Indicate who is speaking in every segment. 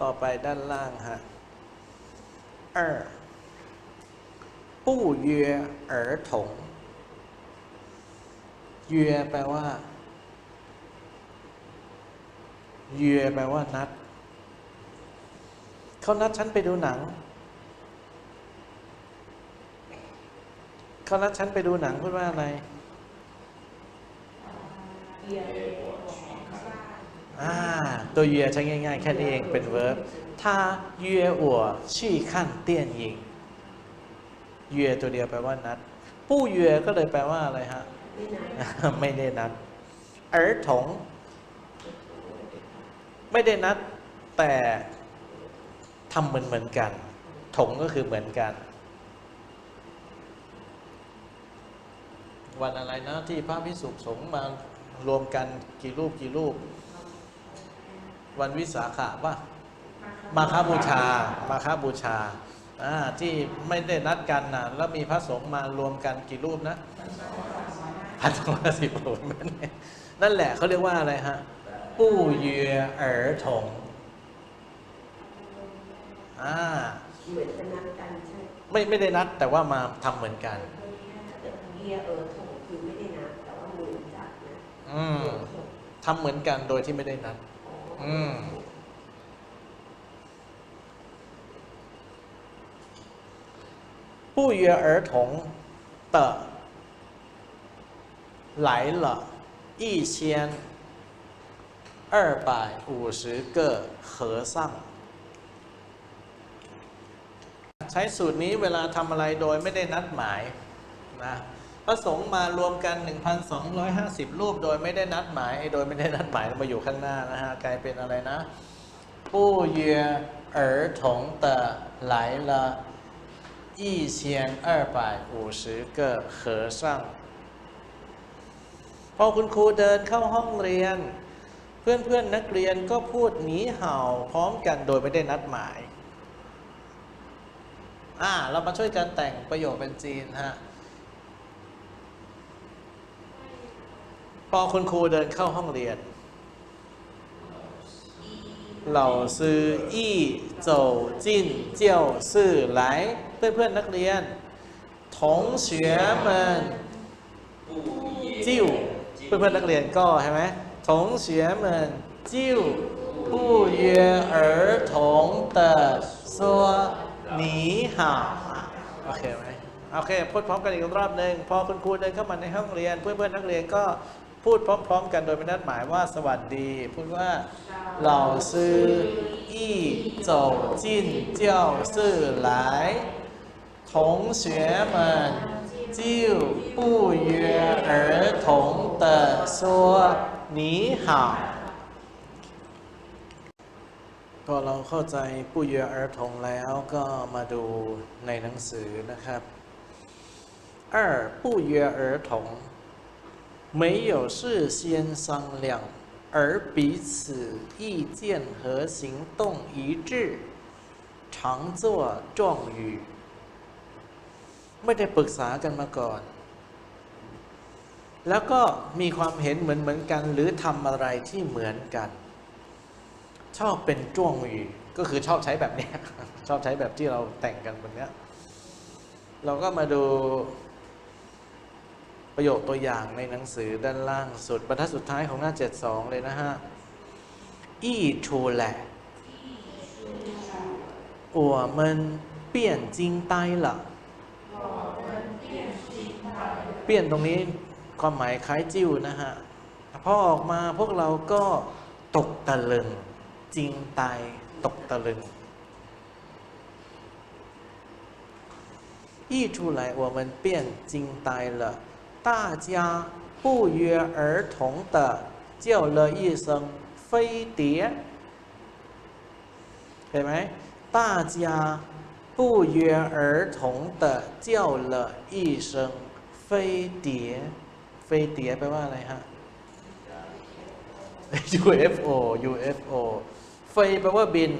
Speaker 1: ต่อไปด้านล่างฮะ二不约而同เ约แปลว่า เยือแปลว่านัด เขานัดฉันไปดูหนัง เขานัดฉันไปดูหนังพูดว่าอะไร อ่ อ่าตัวเยือใช้ง่ายๆ แค่นี้เองเป็น verb ถ้าเยืออัวชี่ขั้นเตี้ยนยิงเยือตัวเดียวแปลว่านัด ผู้เยือก็เลยแปลว่าอะไรฮะ ไม่ได้นัดเอ๋ถงไม่ได้นัด แต่ทำเหมือนเหมือนกัน ถงก็คือเหมือนกัน วันอะไรนะที่พระพิสุสงฆ์มารวมกันกี่รูปกี่รูป วันวิสาขะป่ะมาคาบูชา มาคาบูชาอ่าที่ไม่ได้นัดกันนะแล้วมีพระสงฆ์มารวมกันกี่รูปนะพันสองร้อยสิบรูปนั่นแหละนั่นแหละเขาเรียกว่าอะไรฮะปู้เยือเอ๋อถงอ่า
Speaker 2: เหมือนจะนัดกันใช่ไหม
Speaker 1: ไม่ไม่ได้นัดแต่ว่ามาทำเหมือนกัน
Speaker 2: แต่เฮียเออโถคือไม่ได้นัดแต่ว่าเหมือนจัดนะ
Speaker 1: อืมทำเหมือนกันโดยที่ไม่ได้นัด อืม 不约而同的来了一千二百五十个和尚ใช้สูตรนี้เวลาทำอะไรโดยไม่ได้นัดหมายนะพ พระสงฆ์มารวมกัน 1,250 รูป โดยไม่ได้นัดหมายโดยไม่ได้นัดหมายมาอยู่ข้างหน้านะฮะกลายเป็นอะไรนะผู้เยือเอ๋อถงเตอไหลละยี่เชียนเายอูสือเกอเสั่งพอคุณครูเดินเข้าห้องเรียน เพื่อนๆนนักเรียนก็พูดหนีเห่าพร้อมกันโดยไม่ได้นัดหมายอ่าเรามาช่วยกันแต่งประโยคเป็นจีนฮะ พอคุณครูเดินเข้าห้องเรียน เหล่าซื้ออี้โจจิ้เพื่อนเพื่อนนักเรียนทงเฉียมันจิ้วเพื่อนเพื่อนนักเรียนก็ใช่ไหมทงเฉียมันจิ้วผู้เย่เอ๋องเตอซัวหนีห่โอเคไหมโอเคพูดพร้อมกันอีกรอบหนึ่งพอคุณครูเดินเข้ามาในห้องเรียน เพื่อนเพื่อนนักเรียนก็ พูดพร้อม ๆ กันโดยไม่นัดหมายว่าสวัสดี พูดว่า老师一走进教室来同学们就不约而同的说你好พอเราเข้าใจปุย儿童แล้วก็มาดูในหนังสือนะครับ二不约而同 没有事先商量而彼此意见和行动一致常作状语ไม่ได้ปรึกษากันมาก่อน แล้วก็มีความเห็นเหมือนเหมือนกัน หรือทำอะไรที่เหมือนกัน ชอบเป็นจ้วงหวีก็คือชอบใช้แบบเนี้ย ชอบใช้แบบที่เราแต่งกันแบบเนี้ย เราก็มาดู ประโยคตัวอย่างในหนังสือด้านล่างสุดบรรทัดสุดท้ายของหน้า 72 เลยนะฮะ อี้ชูแหละ我们变惊呆了เปลี่ยนตรงนี้ความหมายคล้ายจิ้วนะฮะ พอออกมาพวกเราก็ตกตะลึง จริงตายตกตะลึง溢出来，我们便惊呆了。 大家不约而同的叫了一声“飞碟”，เห็นไหม大家不约而同的叫了一声“飞碟”，飞碟แปลว่าอะไรฮะ UFO UFO เฟยแปลว่าบิน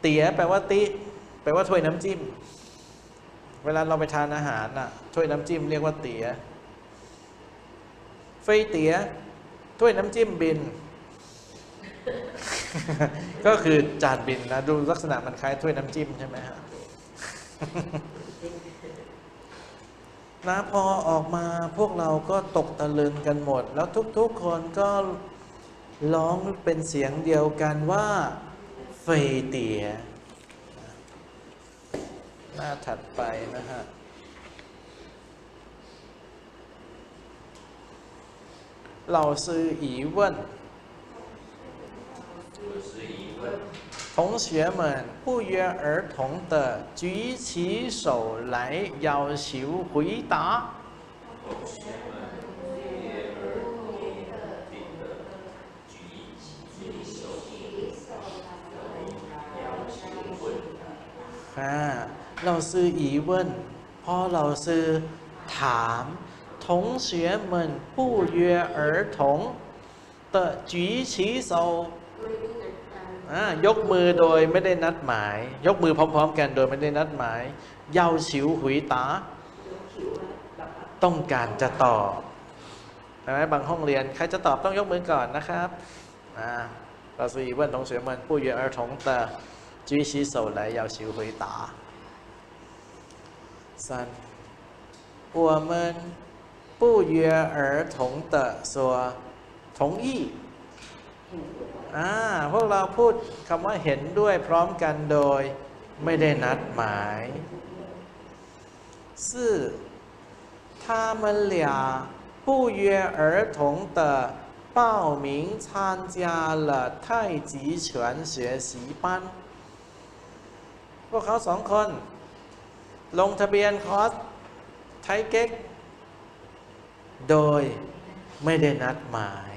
Speaker 1: เตี๋ยแปลว่าติ แปลว่าถ้วยน้ำจิ้ม เวลาเราไปทานอาหารน่ะ ถ้วยน้ำจิ้มเรียกว่าเตี๋ย เฟยเตี๋ยถ้วยน้ำจิ้มบิน ก็คือจานบินนะ ดูลักษณะมันคล้ายถ้วยน้ำจิ้มใช่ไหมฮะนะพอออกมาพวกเราก็ตกตะลึงกันหมด แล้วทุกๆคนก็ร้องเป็นเสียงเดียวกันว่าเฟยเตียหน้าถัดไปนะฮะ 老师一问，同学们不约而同地举起手来要求回答。啊，老师疑问，或老师，ถาม。 同学们不约而同的举起手อ่ายกมือโดยไม่ได้นัดหมาย ยกมือพร้อม ๆ กันโดยไม่ได้นัดหมาย เยาฉิวหุยตา ต้องการจะตอบใช่ไหมบางห้องเรียน ใครจะตอบต้องยกมือก่อนนะครับอ่าเรา是疑问同学们不约而同的举起手来要求回答三我们 不约而同的说同意อ่าพวกเราพูดคำว่าเห็นด้วยพร้อมกันโดยไม่ได้นัดหมาย四他们俩不约而同的报名参加了太极拳学习班พวกเขาสองคน ลงทะเบียนคอร์สไทยเก๊ก โดยไม่ได้นัดหมาย